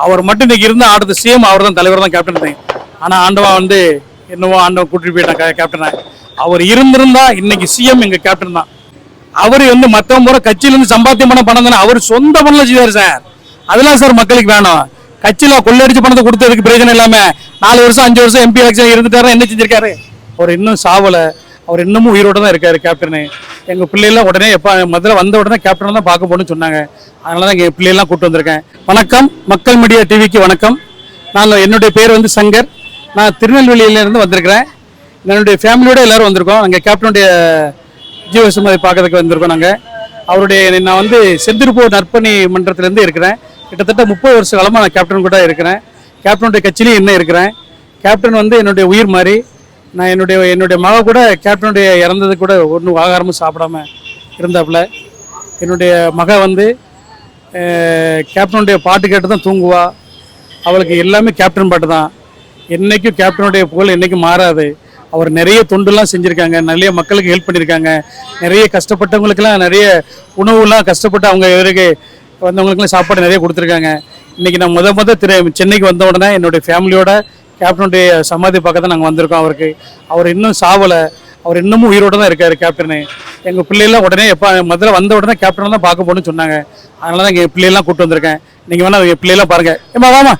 அவர் மட்டும் இன்னைக்கு இருந்தால் அடுத்த சிஎம் அவர் தான் தலைவர் தான் கேப்டன் ஆனால் ஆண்டவன் வந்து என்னவோ ஆண்டவன் கூட்டிட்டு போயிட்டான் கேப்டனை அவர் இருந்திருந்தா இன்னைக்கு சிஎம் எங்க கேப்டன் தான். அவர் வந்து மத்தவங்க முறை கட்சியில இருந்து சம்பாத்தியம் பண்ண பணம் தானே அவர் சொந்த பணம் செய்வார் சார் அதெல்லாம் சார் மக்களுக்கு வேணும். கட்சியில கொள்ளடிச்சு பணத்தை கொடுத்ததுக்கு பிரயோஜனம் இல்லாம நாலு வருஷம் அஞ்சு வருஷம் எம்பி எலெக்ஷன் இருந்துட்டாரு என்ன செஞ்சிருக்காரு? அவர் இன்னும் சாவல. அவர் இன்னமும் உயிரோட தான் இருக்காரு கேப்டனு எங்கள் பிள்ளைலாம் உடனே எப்போ முதல்ல வந்த உடனே கேப்டன் தான் பார்க்க போகணும்னு சொன்னாங்க. அதனால தான் எங்கள் பிள்ளைலாம் கூப்பிட்டு வந்திருக்கேன். வணக்கம். மக்கள் மீடியா டிவிக்கு வணக்கம். நான் என்னுடைய பேர் வந்து சங்கர். நான் திருநெல்வேலியிலேருந்து வந்திருக்கிறேன். என்னுடைய ஃபேமிலியோட எல்லாரும் வந்திருக்கோம். அங்கே கேப்டனுடைய ஜீவசுமதி பார்க்கறதுக்கு வந்திருக்கோம் நாங்கள் அவருடைய நான் வந்து செந்திருப்பூர் நற்பணி மன்றத்திலேருந்து இருக்கிறேன். கிட்டத்தட்ட முப்பது வருஷ காலமாக நான் கேப்டன் கூட இருக்கிறேன். கேப்டனுடைய கட்சியிலையும் இன்னும் இருக்கிறேன். கேப்டன் வந்து என்னுடைய உயிர் மாதிரி. நான் என்னுடைய என்னுடைய மக கூட கேப்டனுடைய இறந்தது கூட ஒன்றும் ஆகாரமும் சாப்பிடாம இருந்தாப்புல. என்னுடைய மக வந்து கேப்டனுடைய பாட்டு கேட்டு தான் தூங்குவா. அவளுக்கு எல்லாமே கேப்டன் பாட்டு தான். என்னைக்கும் கேப்டனுடைய புகழ் என்றைக்கும் மாறாது. அவர் நிறைய தொண்டுலாம் செஞ்சுருக்காங்க நிறைய மக்களுக்கு ஹெல்ப் பண்ணியிருக்காங்க நிறைய கஷ்டப்பட்டவங்களுக்கெல்லாம் நிறைய உணவுலாம் கஷ்டப்பட்டு அவங்க இவருக்கு வந்தவங்களுக்குலாம் சாப்பாடு நிறைய கொடுத்துருக்காங்க. இன்றைக்கி நான் முத முத திரு சென்னைக்கு வந்த உடனே என்னுடைய ஃபேமிலியோட கேப்டனுடைய சமாதி பார்க்க தான் நாங்கள் வந்திருக்கோம். அவருக்கு அவர் இன்னும் சாவலை. அவர் இன்னமும் உயிரோட தான் இருக்காரு கேப்டனு எங்கள் பிள்ளைலாம் உடனே எப்போ முதல்ல வந்த உடனே கேப்டனை தான் பார்க்க போகணும்னு சொன்னாங்க. அதனால தான் எங்கள் பிள்ளையெல்லாம் கூட்டு வந்திருக்கேன். நீங்கள் வேணால் எங்கள் பிள்ளையெல்லாம் பாருங்கள் ஏமா வாமா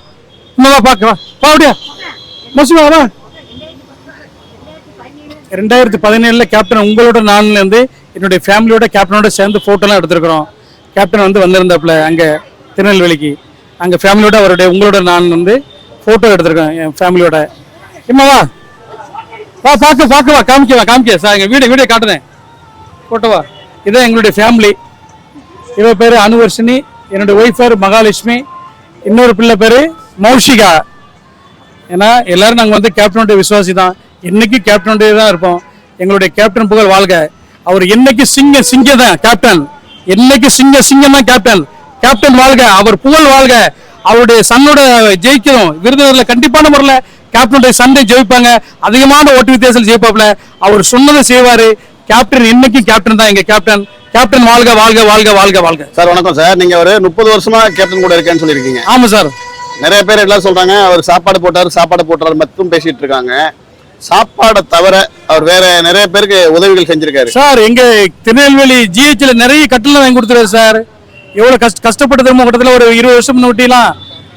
இம்மா வா பார்க்க வா. வா அப்படியா. வா ரெண்டாயிரத்தி பதினேழில் கேப்டன் உங்களோட நான்லேருந்து என்னுடைய ஃபேமிலியோட கேப்டனோட சேர்ந்து ஃபோட்டோலாம் எடுத்திருக்கிறோம். கேப்டன் வந்து வந்திருந்தாப்புல அங்கே திருநெல்வேலிக்கு. அங்கே ஃபேமிலியோட அவருடைய உங்களோட நான் வந்து ஃபோட்டோ எடுத்திருக்கேன் என் ஃபேமிலியோட இம்மாவா வா. பார்க்க பார்க்க வா காமிக்க வா காமிக்க. சார் எங்கள் வீடியோ வீடியோ காட்டுறேன். ஃபோட்டோ வா. இதான் எங்களுடைய ஃபேமிலி இவ பேர் அனுவர்ஷினி என்னுடைய ஒய்ஃப் பேர் மகாலட்சுமி இன்னொரு பிள்ளை பேர் மௌஷிகா. ஏன்னா எல்லாரும் நாங்கள் வந்து கேப்டனுடைய விசுவாசி தான். என்னைக்கு கேப்டனுடைய தான் இருப்போம். எங்களுடைய கேப்டன் புகழ் வாழ்க. அவர் என்னைக்கு சிங்க சிங்க தான் கேப்டன் என்னைக்கு சிங்க சிங்கம் தான் கேப்டன் கேப்டன் வாழ்க. அவர் புகழ் வாழ்க. அவருடைய சன்னோட ஜெயிக்கணும். விருதுநகர்ல கண்டிப்பான முறையில் கேப்டனுடைய சண்டை ஜெயிப்பாங்க. அதிகமான ஓட்டு வித்தியாசத்தில் ஜெயிப்பாப்ல அவர் சொன்னதை செய்வாரு. கேப்டன் என்னைக்கும் கேப்டன் தான் எங்க கேப்டன் கேப்டன் வாழ்க வாழ்க வாழ்க வாழ்க வாழ்க. சார் வணக்கம் சார். நீங்க ஒரு முப்பது வருஷமா கேப்டன் கூட இருக்கேன்னு சொல்லியிருக்கீங்க. ஆமா சார். நிறைய பேர் எல்லாம் சொல்றாங்க அவர் சாப்பாடு போட்டாரு சாப்பாடு போட்டாரு மட்டும் பேசிட்டு இருக்காங்க. சாப்பாடை தவிர அவர் வேற நிறைய பேருக்கு உதவிகள் செஞ்சிருக்காரு. சார் எங்க திருநெல்வேலி ஜிஹெச்ல நிறைய கட்டளை வாங்கி கொடுத்துருக்காரு சார். எவ்வளவு கஷ்ட கஷ்டப்பட்டு திரும்ப கட்டத்தில் ஒரு இருபது வருஷம் முன்னாடிலாம்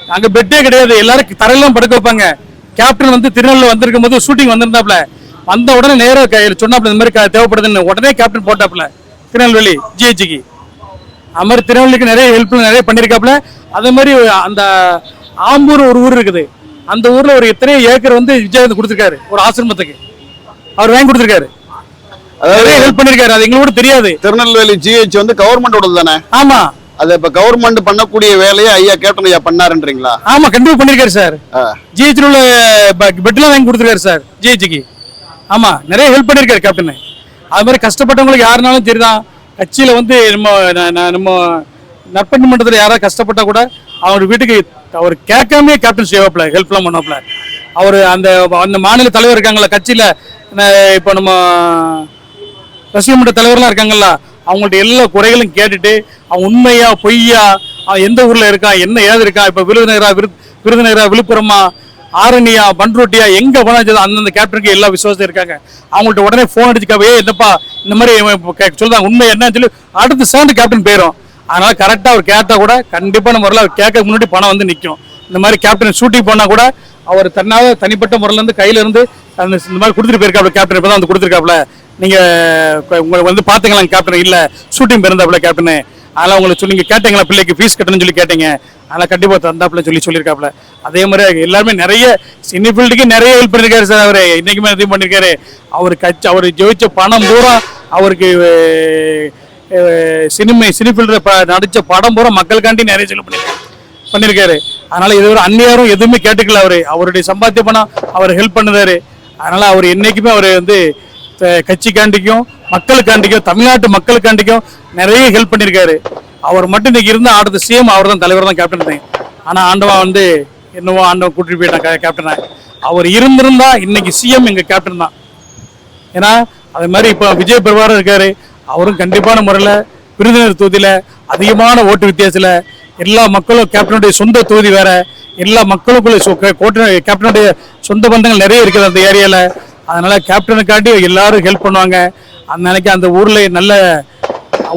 அங்க பெட்டே கிடையாது. எல்லாரும் தரையெல்லாம் படுக்க வைப்பாங்க. கேப்டன் வந்து திருநெல்வேலி வந்திருக்கும் போது ஷூட்டிங் வந்திருந்தாப்ல வந்த உடனே நேரா க- சொன்னாப்ல இந்த மாதிரி தேவைப்படுதுன்னு. உடனே கேப்டன் போட்டாப்ல திருநெல்வேலி ஜிஹெச்சுக்கு அது மாதிரி திருநெல்வேலிக்கு நிறைய ஹெல்ப் நிறைய பண்ணியிருக்காப்ல அதே மாதிரி அந்த ஆம்பூர் ஒரு ஊர் இருக்குது. அந்த ஊர்ல ஒரு எத்தனையோ ஏக்கர் வந்து விஜய் கொடுத்துருக்காரு. ஒரு ஆசிரமத்துக்கு. அவர் வாங்கி கொடுத்துருக்காரு. நிறைய ஹெல்ப் பண்ணிருக்காரு. அது எங்களுக்கு கூட தெரியாது. திருநெல்வேலி ஜிஹெச் வந்து கவர்மெண்டோட தானே ஆமா. அது இப்ப கவர்மெண்ட் பண்ணக்கூடிய வேலையை ஐயா கேப்டன் ஐயா பண்ணாருன்றீங்களா? ஆமா கண்டிப்பா பண்ணிருக்காரு சார். ஜிஹெச்ல உள்ள பெட்லாம் வாங்கி கொடுத்துருக்காரு சார் ஜிஹெச்சுக்கு ஆமா நிறைய ஹெல்ப் பண்ணிருக்காரு கேப்டன் அது மாதிரி கஷ்டப்பட்டவங்களுக்கு யாருனாலும் சரிதான் கட்சியில வந்து நம்ம நம்ம நற்பணி மன்றத்தில் யாராவது கஷ்டப்பட்டா கூட அவர் வீட்டுக்கு அவர் கேட்காமயே கேப்டன் செய்வாப்ல ஹெல்ப்லாம் பண்ணாப்ல அவர் அந்த அந்த மாநில தலைவர் இருக்காங்கல்ல கட்சியில இப்போ நம்ம ரசிக மன்ற தலைவர்லாம் இருக்காங்கல்ல அவங்கள்ட்ட எல்லா குறைகளும் கேட்டுட்டு அவன் உண்மையா பொய்யா எந்த ஊர்ல இருக்கான் என்ன ஏது இருக்கான் இப்ப விருதுநகரா விரு விருதுநகரா விழுப்புரமா ஆரணியா பண்ருட்டியா எங்க போனாலும் அந்தந்த கேப்டனுக்கு எல்லா விசுவாசம் இருக்காங்க. அவங்கள்ட்ட உடனே ஃபோன் அடிச்சுக்காவே என்னப்பா இந்த மாதிரி சொல்றாங்க உண்மை என்னன்னு சொல்லி அடுத்து சேர்ந்து கேப்டன் போயிடும் அதனால கரெக்டா அவர் கேட்டா கூட கண்டிப்பான முறையில் அவர் கேட்க முன்னாடி பணம் வந்து நிற்கும் இந்த மாதிரி கேப்டன் ஷூட்டிங் போனா கூட அவர் தன்னால தனிப்பட்ட முறையில இருந்து கையில இருந்து அந்த இந்த மாதிரி கொடுத்துட்டு போயிருக்காப்ல கேப்டன் இப்பதான் வந்து கொடுத்துருக்காப்ல. நீங்கள் க- உங்களுக்கு வந்து பார்த்துக்கலாம் கேப்டன் இல்லை ஷூட்டிங் பிறந்தாப்புல கேப்டனு அதெல்லாம் உங்களை சொல்லி நீங்கள் கேட்டீங்களா? பிள்ளைக்கு ஃபீஸ் கட்டணும்னு சொல்லி கேட்டீங்க. அதெல்லாம் கண்டிப்பாக தந்தாப்புல சொல்லி சொல்லியிருக்காப்புல அதே மாதிரி எல்லாருமே நிறைய சினி ஃபீல்டுக்கு நிறைய ஹெல்ப் பண்ணிருக்காரு சார் அவர். இன்றைக்குமே இதையும் பண்ணியிருக்காரு அவர் கட்சி அவர் ஜெயிச்ச பணம் பூரா அவருக்கு சினிமை சினி ஃபீல்டில் நடித்த படம் பூரா மக்களுக்காண்டி நிறைய செலவு பண்ணியிருக்காரு பண்ணியிருக்காரு அதனால் இதுவரை அந்நியாரும் எதுவுமே கேட்டுக்கல அவர். அவருடைய சம்பாத்திய பணம் அவர் ஹெல்ப் பண்ணுதாரு. அதனால் அவர் என்னைக்குமே அவர் வந்து கட்சிக்காண்டிக்கும் மக்களுக்காண்டிக்கும் தமிழ்நாட்டு மக்களுக்காண்டிக்கும் நிறைய ஹெல்ப் பண்ணியிருக்காரு. அவர் மட்டும் இன்னைக்கு இருந்தால் ஆடுறது சேம் அவர் தான் தலைவர் தான் கேப்டன் தான். ஆனால் ஆண்டவா வந்து என்னவோ ஆண்டவன் கூட்டிட்டு போயிட்டான் கேப்டனை அவர் இருந்திருந்தா இன்னைக்கு சிஎம் எங்க கேப்டன் தான். ஏன்னா அது மாதிரி இப்போ விஜய் பெருவாரும் இருக்காரு. அவரும் கண்டிப்பான முறையில் விருதுநகர் தொகுதியில் அதிகமான ஓட்டு வித்தியாசத்தில் எல்லா மக்களும் கேப்டனுடைய சொந்த தொகுதி வேற. எல்லா மக்களுக்குள்ள கோட்டை கேப்டனுடைய சொந்த பந்தங்கள் நிறைய இருக்குது அந்த ஏரியால அதனால கேப்டனுக்காண்டி எல்லாரும் ஹெல்ப் பண்ணுவாங்க. அந்த அன்னைக்கு அந்த ஊர்ல நல்ல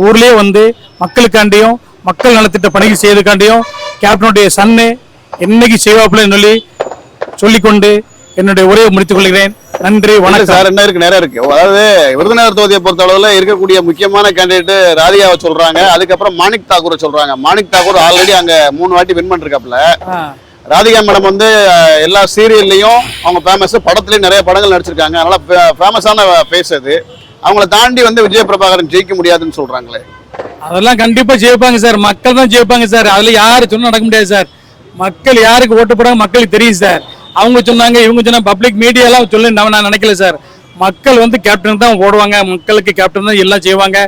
ஊர்லயே வந்து மக்களுக்காண்டியும் மக்கள் நலத்திட்ட பணிகள் செய்யறதுக்காண்டியும் கேப்டனுடைய சன்னு என்னைக்கு செய்வாப்புல சொல்லி சொல்லிக்கொண்டு என்னுடைய உரையை முடித்துக் கொள்கிறேன். நன்றி வணக்கம். சார் என்ன இருக்கு நிறைய இருக்கு. அதாவது விருதுநகர் தொகுதியை பொறுத்த அளவுல இருக்கக்கூடிய முக்கியமான கேண்டிடேட் ராதிகாவை சொல்றாங்க. அதுக்கப்புறம் மாணிக் தாக்கூரை சொல்றாங்க. மாணிக் தாக்கூர் ஆல்ரெடி அங்க மூணு வாட்டி வின் பண்ணிருக்காப்ல. ராதிகா மேடம் வந்து எல்லா சீரியல்லையும் அவங்க ஃபேமஸ் படத்துலேயும் நிறைய படங்கள் நடிச்சிருக்காங்க. அதனால் ஃபேமஸான ஃபேஸ் அது. அவங்கள தாண்டி வந்து விஜய பிரபாகரன் ஜெயிக்க முடியாதுன்னு சொல்கிறாங்களே அதெல்லாம் கண்டிப்பாக ஜெயிப்பாங்க சார். மக்கள் தான் ஜெயிப்பாங்க சார். அதில் யார் சொன்னால் நடக்க முடியாது சார். மக்கள் யாருக்கு ஓட்டு போறாங்க மக்களுக்கு தெரியும் சார். அவங்க சொன்னாங்க இவங்க சொன்னால் பப்ளிக் மீடியாலாம் சொல்லி நான் நான் நினைக்கல சார். மக்கள் வந்து கேப்டன் தான் ஓடுவாங்க. மக்களுக்கு கேப்டன் தான் எல்லாம் செய்வாங்க.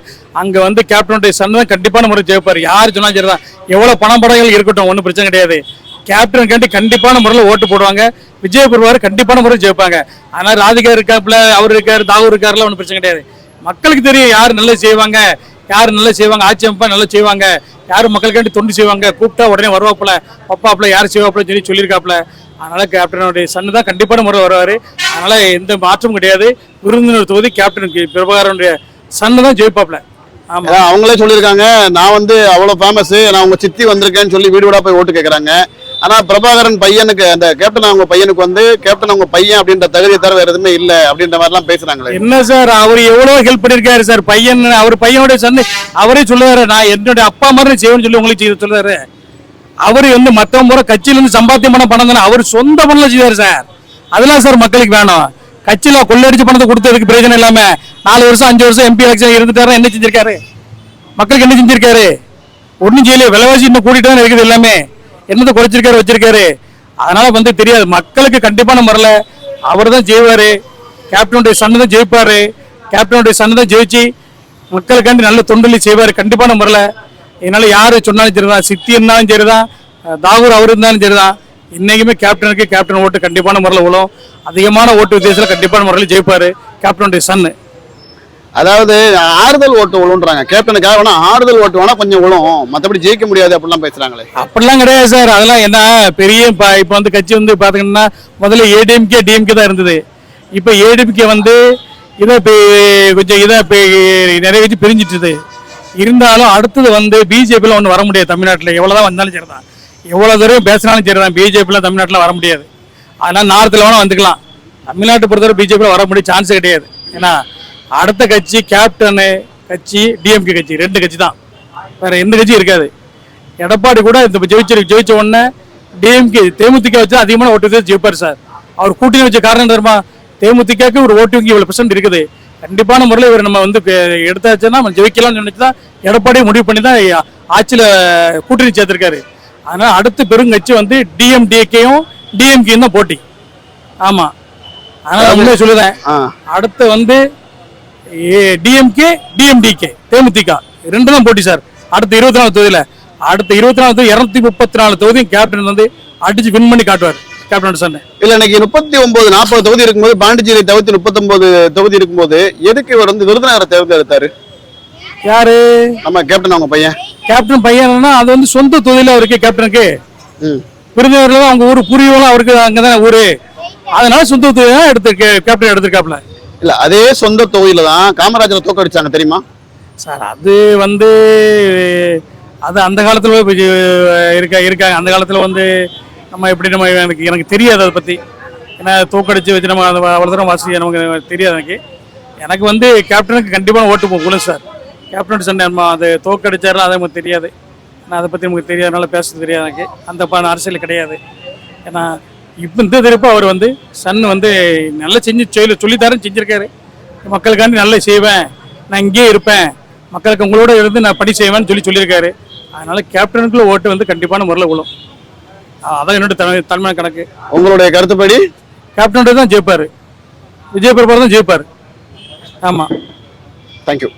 அங்கே வந்து கேப்டனுடைய சன் தான் கண்டிப்பான முறை ஜெயிப்பார். யார் சொன்னாலும் சரி தான் எவ்வளோ பணம் படங்கள் இருக்கட்டும் ஒன்றும் பிரச்சனை கிடையாது. கேப்டன் கண்டி கண்டிப்பான முறையில் ஓட்டு போடுவாங்க. விஜய் பெறுவார் கண்டிப்பான முறை ஜெயிப்பாங்க. ஆனால் ராதிகா இருக்காப்புல அவர் இருக்கார் தாகூர் இருக்காருல ஒன்றும் பிரச்சனை கிடையாது. மக்களுக்கு தெரியும் யார் நல்லா செய்வாங்க யார் நல்லா செய்வாங்க ஆட்சி அமைப்பா நல்லா செய்வாங்க யார் மக்களுக்காண்டி தொண்டு செய்வாங்க கூப்பிட்டா உடனே வருவாப்புல பப்பாப்புல யார் செய்வாப்புல சொல்லி சொல்லியிருக்காப்புல. அதனால கேப்டனுடைய சன்னு தான் கண்டிப்பான முறை வருவார். அதனால எந்த மாற்றமும் கிடையாது. விருந்தினர் தொகுதி கேப்டனுக்கு பிரபாகரனுடைய சன்னு தான் ஜெயிப்பாப்புல. ஆமா. அவங்களே சொல்லியிருக்காங்க நான் வந்து அவ்வளோ ஃபேமஸ் நான் உங்க சித்தி வந்திருக்கேன்னு சொல்லி வீடு வீடா போய் ஓட்டு கேட்குறாங்க ஆனா பிரபாகரன் பையனுக்கு அந்த கேப்டன் அவங்க பையனுக்கு வந்து கேப்டன் அவங்க பையன் அப்படின்ற தகுதியை தவிர வேற எதுவுமே இல்ல அப்படின்ற மாதிரி எல்லாம் பேசுறாங்களே. என்ன சார் அவர் எவ்வளவு ஹெல்ப் பண்ணிருக்காரு சார்? பையன் அவர் பையனோட சந்தை அவரே சொல்லுவாரு நான் என்னுடைய அப்பா மாதிரி செய்வேன்னு சொல்லி உங்களுக்கு செய்ய சொல்றாரு அவர் வந்து மத்தவங்க கூட கட்சியிலிருந்து சம்பாத்தியம் பண்ண பணம் தானே அவர் சொந்த பணம்ல செய்வார் சார். அதெல்லாம் சார் மக்களுக்கு வேணும். கட்சியில கொள்ளடிச்சு பணத்தை கொடுத்ததுக்கு பிரயோஜனம் இல்லாம நாலு வருஷம் அஞ்சு வருஷம் எம்பி எலெக்ஷன் இருந்துட்டாரு என்ன செஞ்சிருக்காரு? மக்களுக்கு என்ன செஞ்சிருக்காரு? ஒன்றும் செய்யல விலைவாசி இன்னும் கூட்டிட்டு தான் இருக்குது எல்லாமே. என்னத்தை குறைச்சிருக்காரு வச்சிருக்காரு? அதனால வந்து தெரியாது. மக்களுக்கு கண்டிப்பான முறையில் அவர் தான் ஜெயிவாரு கேப்டனுடைய சன்னு தான் ஜெயிப்பாரு. கேப்டனுடைய சன்னு தான் ஜெயிச்சு மக்களுக்காண்டி நல்ல தொண்டலி செய்வார். கண்டிப்பான முறையில் என்னால் யார் சொன்னாலும் சரிதான். சித்தி இருந்தாலும் சரிதான். தாகூர் அவர் இருந்தாலும் சரிதான். இன்றைக்குமே கேப்டனுக்கு கேப்டன் ஓட்டு கண்டிப்பான முறையில் விழும் அதிகமான ஓட்டு வித்தியாசத்தில் கண்டிப்பான முறையில் ஜெயிப்பார். கேப்டனுடைய சன்னு. அதாவது ஆறுதல் ஓட்டு விழுன்றாங்க. கேப்டனுக்காக வேணா ஆறுதல் ஓட்டு வேணா கொஞ்சம் விழும். மத்தபடி ஜெயிக்க முடியாது அப்படிலாம் பேசுறாங்களே. அப்படிலாம் கிடையாது சார். அதெல்லாம் என்ன பெரிய இப்போ வந்து கட்சி வந்து பார்த்தீங்கன்னா முதல்ல ஏடிஎம்கே டிஎம்கே தான் இருந்தது. இப்போ ஏடிஎம்கே வந்து இதை இப்போ கொஞ்சம் இதை நிறைய வச்சு பிரிஞ்சிட்டுது. இருந்தாலும் அடுத்தது வந்து பிஜேபியில் ஒன்று வர முடியாது தமிழ்நாட்டில். எவ்வளோதான் வந்தாலும் சரி தான் எவ்வளோ தூரம் பேசினாலும் சரி தான் பிஜேபியில் தமிழ்நாட்டில் வர முடியாது. அதனால் நார்த்தில் வேணால் வந்துக்கலாம். தமிழ்நாட்டை பொறுத்தவரை பிஜேபியில் வர முடிய சான்ஸ் கிடையாது. ஏன்னா அடுத்த கட்சி கேப்டனு கட்சி டிஎம்கே கட்சி ரெண்டு கட்சி தான் வேற எந்த கட்சியும் இருக்காது. எடப்பாடி கூட இந்த ஜெயிச்சு ஜெயிச்ச உடனே டிஎம்கே தேமுதிக வச்சு அதிகமான ஓட்டு வித்தியாசம் ஜெயிப்பார் சார். அவர் கூட்டணி வச்ச காரணம் தெரியுமா? தேமுதிகக்கு ஒரு ஓட்டு வங்கி இவ்வளவு பெர்சன்ட் இருக்குது. கண்டிப்பான முறையில் இவர் நம்ம வந்து எடுத்தாச்சுன்னா நம்ம ஜெயிக்கலாம்னு நினைச்சு தான் எடப்பாடி முடிவு பண்ணி தான் ஆட்சியில் கூட்டணி சேர்த்திருக்காரு. அதனால அடுத்த பெருங்கட்சி வந்து டிஎம்டிகேயும் டிஎம்கேயும் தான் போட்டி. ஆமா. அதனால உண்மையை சொல்லுறேன். அடுத்து வந்து டிஎம்கே டிஎம்டிகே தேமுதிக. ரெண்டு தான் போட்டி சார். அடுத்த இருபத்தி நாலு தொகுதியில். அடுத்த இருபத்தி நாலு தொகுதி இரநூத்தி முப்பத்தி நாலு தொகுதியும் கேப்டன் வந்து அடிச்சு வின் பண்ணி காட்டுவார். கேப்டன் சொன்னேன். இல்ல இன்னைக்கு முப்பத்தி ஒன்பது நாற்பது தொகுதி இருக்கும்போது பாண்டிச்சேரி தவிர்த்து முப்பத்தி தொகுதி இருக்கும்போது எதுக்கு இவர் வந்து விருதுநகரை தேர்ந்தெடுத்தாரு? யாரு? நம்ம கேப்டன் அவங்க பையன். கேப்டன் பையன்னா அது வந்து சொந்த தொகுதியில் அவருக்கு கேப்டனுக்கு ம். விருதுநகர்ல அவங்க ஊர் பூர்வீகம் அவருக்கு அங்கே தானே ஊரு. அதனால சொந்த தொகுதி எடுத்து கேப்டன் எடுத்திருக்காப்ல இல்ல அதே சொந்த தொகுதியில தான் காமராஜரை தோக்கடிச்சாங்க தெரியுமா? சார் அது வந்து அது அந்த காலத்தில் இருக்க இருக்காங்க. அந்த காலத்தில் வந்து நம்ம எப்படி நம்ம எனக்கு எனக்கு தெரியாது அதை பற்றி ஏன்னா தூக்கடிச்சு வச்சு நம்ம அதை அவ்வளோ தூரம் வாசி நமக்கு தெரியாது எனக்கு. எனக்கு வந்து கேப்டனுக்கு கண்டிப்பாக ஓட்டு போகணும் சார். கேப்டன் சொன்னேன் நம்ம அது தோக்கடிச்சாரும் அது நமக்கு தெரியாது. நான் அதை பற்றி நமக்கு தெரியாதனால பேச தெரியாது எனக்கு. அந்த ப அரசியல் கிடையாது. ஏன்னா இப்போ இந்த திருப்ப அவர் வந்து சன் வந்து நல்லா செஞ்சு சொல்லி சொல்லித்தரேன் செஞ்சுருக்காரு. மக்களுக்காண்டி நல்லா செய்வேன். நான் இங்கேயே இருப்பேன். மக்களுக்கு உங்களோட இருந்து நான் பணி செய்வேன்னு சொல்லி சொல்லியிருக்காரு. அதனால கேப்டனுக்குள்ள ஓட்டு வந்து கண்டிப்பான முறையில் விழும். அதான் என்னோட தன்மை கணக்கு. உங்களுடைய கருத்துப்படி? கேப்டனோட தான் ஜெயிப்பார். விஜய் பிரபார் தான் ஜெயிப்பார். ஆமாம் தேங்க்யூ